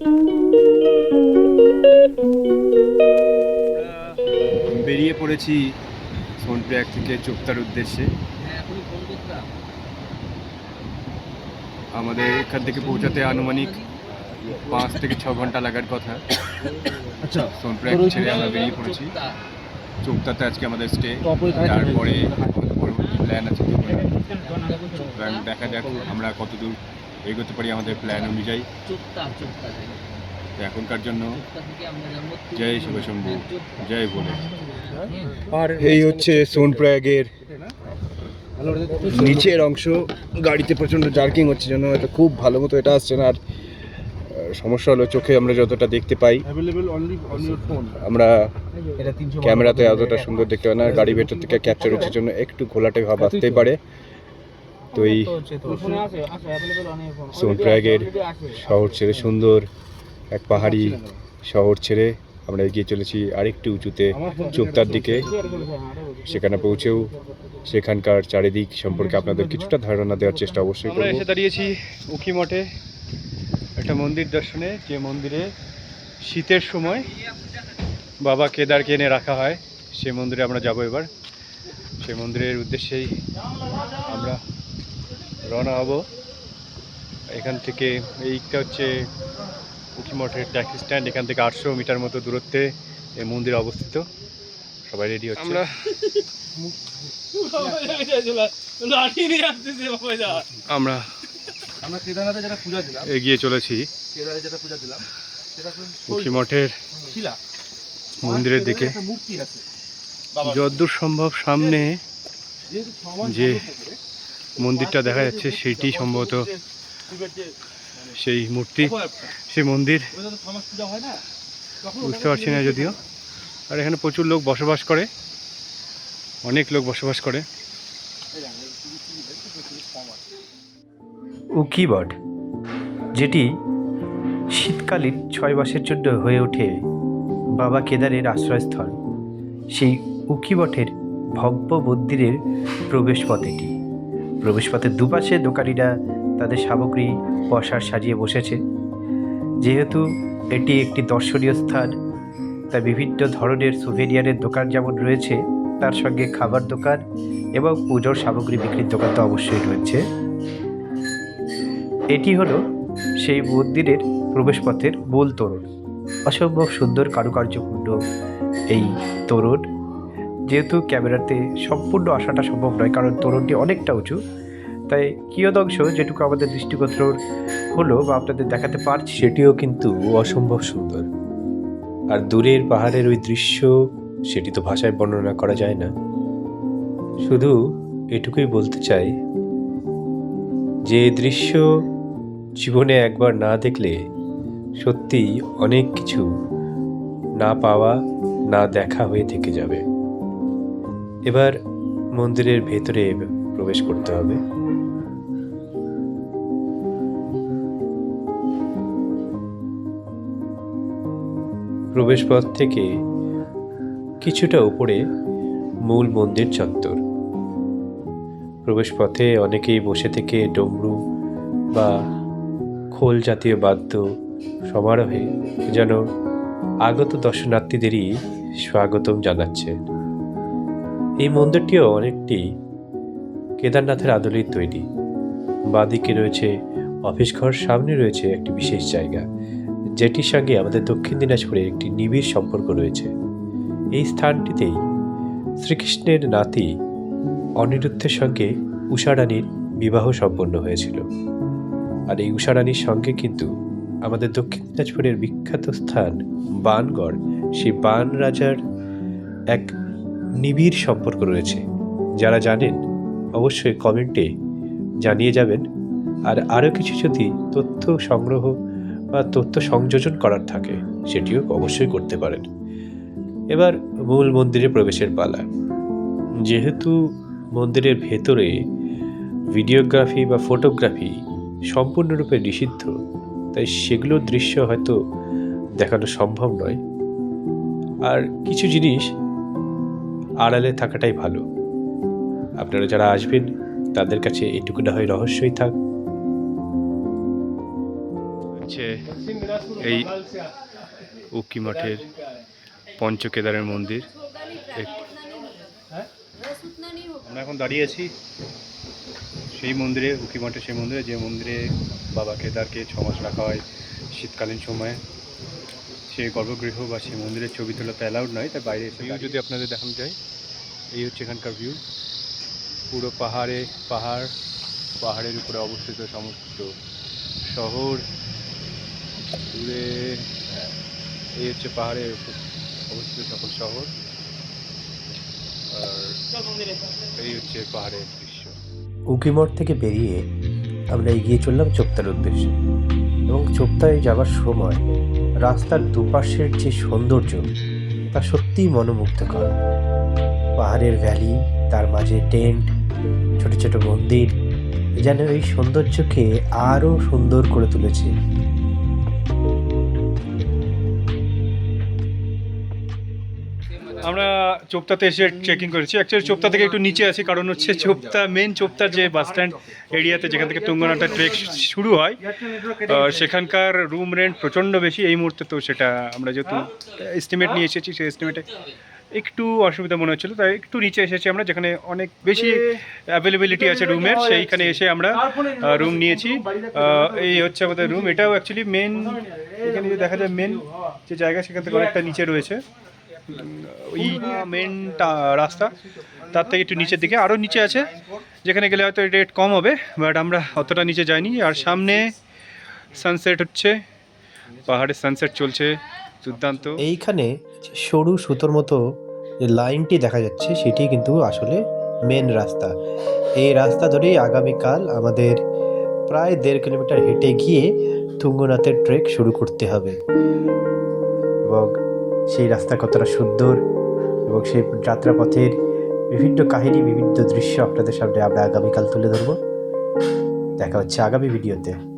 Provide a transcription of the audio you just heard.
আমরা বেরিয়ে পড়েছি সোনপ্রয়াগ থেকে চোপতার উদ্দেশ্যে। আমাদের এখান থেকে পৌঁছাতে আনুমানিক পাঁচ থেকে ছ ঘণ্টা লাগার কথা। আচ্ছা সোনপ্রয়াগ ছেড়ে আমরা বেরিয়ে পড়েছি। চোপতাতে আজকে আমাদের স্টে তারপরে পরবর্তী প্ল্যান আছে। দেখা যাক আমরা কতদূর এগোতে পারি আমাদের প্ল্যান অনুযায়ী। এখনকার জন্য জয় শিবশম্ভু জয় ভোলে। আর এই হচ্ছে সোনপ্রয়াগের নিচের অংশ। গাড়িতে প্রচণ্ড জার্কিং হচ্ছে জন্য এটা খুব ভালো মতো এটা আসছে না। আর সমস্যা হলো চোখে আমরা যতটা দেখতে পাই। Available only on your phone আমরা ক্যামেরাতে অতটা সুন্দর দেখতে পাই না। গাড়ি ভেতর থেকে ক্যাপচার হচ্ছে জন্য একটু ঘোলাটে ভাব আসতেই পারে। তো এই সোনপ্রয়াগের শহর ছেড়ে সুন্দর এক পাহাড়ি শহর ছেড়ে আমরা এগিয়ে চলেছি আরেকটু উঁচুতে চোপতার দিকে। সেখানে পৌঁছেও সেখানকার চারিদিক সম্পর্কে আপনাদের কিছুটা ধারণা দেওয়ার চেষ্টা অবশ্যই আমরা এসে দাঁড়িয়েছি উকি মঠে একটা মন্দির দর্শনে যে মন্দিরে শীতের সময় বাবা কেদারকে এনে রাখা হয় সে মন্দিরে আমরা যাব এবার। সেই মন্দিরের উদ্দেশ্যেই আমরা রওনা হব। এখান থেকে এইটা হচ্ছে উকি মঠের ট্যাক্সি স্ট্যান্ড এখান থেকে আটশো মিটার মতো দূরত্বে এই মন্দির অবস্থিত। সবাই রেডি হচ্ছে? আমরা আমরা আমরা কেদারনাথে যেটা পূজা দিলাম এগিয়ে চলেছি। কেদারে যেটা পূজা দিলাম সেটা মঠের শিলা। মন্দিরের দিকে। একটা মূর্তি আছে। যতদূর সম্ভব সামনে যে মন্দিরটা দেখা যাচ্ছে, সেইটি সম্ভবত সেই মূর্তি, সেই মন্দির। বুঝতে পারছি না যদিও। আর এখানে প্রচুর লোক বসবাস করে, অনেক লোক বসবাস করে। উকিবট যেটি শীতকালীন ছয় মাসের জন্য হয়ে ওঠে বাবা কেদারের আশ্রয়স্থল। সেই উকিবটের ভব্য মন্দিরের প্রবেশপথ এটি প্রবেশপথের দুপাশে দোকানিরা তাদের সামগ্রী বসার সাজিয়ে বসেছে। যেহেতু এটি একটি দর্শনীয় স্থান, তাই বিভিন্ন ধরনের সুভেনিয়ারের দোকান যেমন রয়েছে, তার সঙ্গে খাবার দোকান এবং পুজোর সামগ্রী বিক্রির দোকান তো অবশ্যই রয়েছে। এটি হলো সেই মন্দিরের প্রবেশপথের মূল তোরণ। অসম্ভব সুন্দর কারুকার্যপূর্ণ এই তোরণ যেহেতু ক্যামেরাতে সম্পূর্ণ আসাটা সম্ভব নয়, কারণ তোরণটি অনেকটা উঁচু। তাই কিয়দংশ যেটুকু আমাদের দৃষ্টিগোচর হলো বা আপনাদের দেখাতে পারছি, সেটিও কিন্তু অসম্ভব সুন্দর। আর দূরের পাহাড়ের ওই দৃশ্য, সেটি তো ভাষায় বর্ণনা করা যায় না। শুধু এটুকুই বলতে চাই, যে দৃশ্য জীবনে একবার না দেখলে সত্যি অনেক কিছু না পাওয়া, না দেখা হয়ে থেকে যাবে। এবার মন্দিরের ভেতরে প্রবেশ করতে হবে। প্রবেশপথ থেকে কিছুটা উপরে মূল মন্দির চত্বর। প্রবেশপথে অনেকেই বসে থেকে ডমরু বা খোল জাতীয় বাদ্য সমারোহে যেন আগত দর্শনার্থীদেরই স্বাগতম জানাচ্ছে। এই মন্দিরটিও অনেকটি কেদারনাথের আদলেই তৈরি। বাঁদিকে রয়েছে অফিস ঘর, সামনে রয়েছে একটি বিশেষ জায়গা, যেটির সঙ্গে আমাদের দক্ষিণ দিনাজপুরের একটি নিবিড় সম্পর্ক রয়েছে। এই স্থানটিতেই শ্রীকৃষ্ণের নাতি অনিরুদ্ধের সঙ্গে উষারানীর বিবাহ সম্পন্ন হয়েছিল। আর এই উষারানীর সঙ্গে কিন্তু আমাদের দক্ষিণ দিনাজপুরের বিখ্যাত স্থান বানগড়, সেই বান রাজার এক নিবিড় সম্পর্ক রয়েছে। যারা জানেন, অবশ্যই কমেন্টে জানিয়ে যাবেন। আর আরও কিছু যদি তথ্য সংগ্রহ বা তথ্য সংযোজন করার থাকে, সেটিও অবশ্যই করতে পারেন। এবার মূল মন্দিরে প্রবেশের পালা। যেহেতু মন্দিরের ভেতরে ভিডিওগ্রাফি বা ফটোগ্রাফি সম্পূর্ণরূপে নিষিদ্ধ, তাই সেগুলোর দৃশ্য হয়তো দেখানো সম্ভব নয়। আর কিছু জিনিস আড়ালে থাকাটাই ভালো। আপনারা যারা আসবেন তাদের কাছে এটুকু না হয় রহস্যই থাক। হচ্ছে এই উকি মঠের পঞ্চকেদারের মন্দির। এক- আমরা এখন দাঁড়িয়ে আছি সেই মন্দিরে উকি মঠের সেই মন্দিরে যে মন্দিরে বাবা কেদারকে ছ মাস রাখা হয় শীতকালীন সময়ে। সেই গর্ভগৃহ বা সেই মন্দিরের ছবি তোলা তো অ্যালাউড নয় তাই বাইরে এসে যদি আপনাদের দেখানো যায় এই হচ্ছে এখানকার ভিউ পুরো পাহাড়ে পাহাড় পাহাড়ের উপরে অবস্থিত সমস্ত শহর। দূরে হ্যাঁ, এই হচ্ছে পাহাড়ের উপর অবস্থিত সকল শহর। আর এই হচ্ছে পাহাড়ের দৃশ্য। উকিমঠ থেকে বেরিয়ে আমরা এগিয়ে চললাম চোপ্তার উদ্দেশ্যে। এবং চোপ্তায় যাওয়ার সময় রাস্তার দুপাশের যে সৌন্দর্য, তা সত্যিই মনোমুগ্ধকর। পাহাড়ের ভ্যালি, তার মাঝে টেন্ট, ছোট ছোট মন্দির, যেন এই সৌন্দর্যকে আরও সুন্দর করে তুলেছে। আমরা চোপতাতে এসে চেকিং করেছি। অ্যাকচুয়ালি চোপতা থেকে একটু নিচে আছি, কারণ হচ্ছে চোপতা মেন চোপতার যে বাস স্ট্যান্ড এরিয়াতে যেখান থেকে তুঙ্গনাটা ট্রেক শুরু হয় সেখানকার রুম রেন্ট প্রচণ্ড বেশি এই মুহূর্তে তো সেটা আমরা যেহেতু এস্টিমেট নিয়ে এসেছি, সেই এস্টিমেটে একটু অসুবিধা মনে হচ্ছিল। তাই একটু নিচে এসেছি আমরা, যেখানে অনেক বেশি অ্যাভেলেবিলিটি আছে রুমের সেইখানে এসে আমরা রুম নিয়েছি। এই হচ্ছে আমাদের রুম এটাও অ্যাকচুয়ালি মেন এখানে যে দেখা যায় মেন যে জায়গা, সেখান থেকে অনেকটা নিচে রয়েছে। ওই মেন রাস্তা, তার থেকে একটু নিচের দিকে আরও নিচে আছে, যেখানে গেলে হয়তো রেট কম হবে বাট আমরা অতটা নিচে যাইনি, আর সামনে সানসেট হচ্ছে, পাহাড়ে সানসেট চলছে, দুর্দান্ত। এইখানে সরু সুতোর মতো যে লাইনটি দেখা যাচ্ছে, সেটি কিন্তু আসলে মেন রাস্তা। এই রাস্তা ধরেই আগামীকাল আমাদের প্রায় দেড় কিলোমিটার হেঁটে গিয়ে তুঙ্গনাথের ট্রেক শুরু করতে হবে। এবং সেই রাস্তা কতটা সুন্দর এবং সেই যাত্রাপথের বিভিন্ন কাহিনী, বিভিন্ন দৃশ্য আপনাদের সামনে আমরা আগামীকাল তুলে ধরবো। দেখা হচ্ছে আগামী ভিডিওতে।